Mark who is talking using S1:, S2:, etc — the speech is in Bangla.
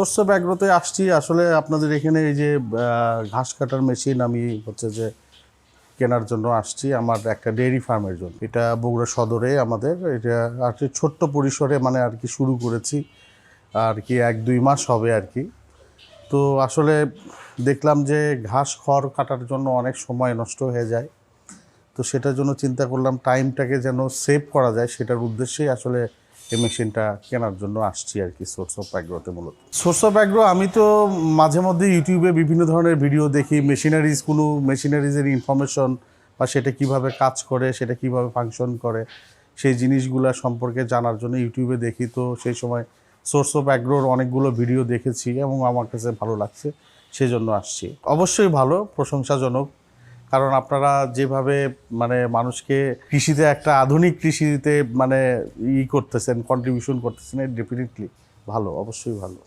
S1: শস্য ব্যাগ্রতে আসছি। আসলে আপনাদের এখানে এই যে ঘাস কাটার মেশিন আমি হচ্ছে যে কেনার জন্য আসছি। আমার একটা ডেয়ারি ফার্মের জন্য। এটা বগুড়া সদরে আমাদের। এটা আর কি ছোট্ট পরিসরে মানে আর কি শুরু করেছি। আর কি এক দুই মাস হবে আর কি। তো আসলে দেখলাম যে ঘাস খড় কাটার জন্য অনেক সময় নষ্ট হয়ে যায়। তো সেটার জন্য চিন্তা করলাম টাইমটাকে যেন সেভ করা যায়, সেটার উদ্দেশ্যেই আসলে এই মেশিনটা কেনার জন্য আসছি আর কি সোর্স অফ অ্যাগ্রোতে মূলত। সোর্স অফ অ্যাগ্রো আমি তো মাঝে মধ্যে ইউটিউবে বিভিন্ন ধরনের ভিডিও দেখি মেশিনারিজ কোনো মেশিনারিজের ইনফরমেশন বা সেটা কীভাবে কাজ করে, সেটা কীভাবে ফাংশন করে, সেই জিনিসগুলো সম্পর্কে জানার জন্য ইউটিউবে দেখি। তো সেই সময় সোর্স অফ অ্যাগ্রোর অনেকগুলো ভিডিও দেখেছি এবং আমার কাছে ভালো লাগছে সেই জন্য আসছি। অবশ্যই ভালো, প্রশংসাজনক। কারণ আপনারা যেভাবে মানে মানুষকে কৃষিতে একটা আধুনিক কৃষিতে মানে ই করতেছেন কন্ট্রিবিউশন করতেছেন ডেফিনেটলি ভালো, অবশ্যই ভালো।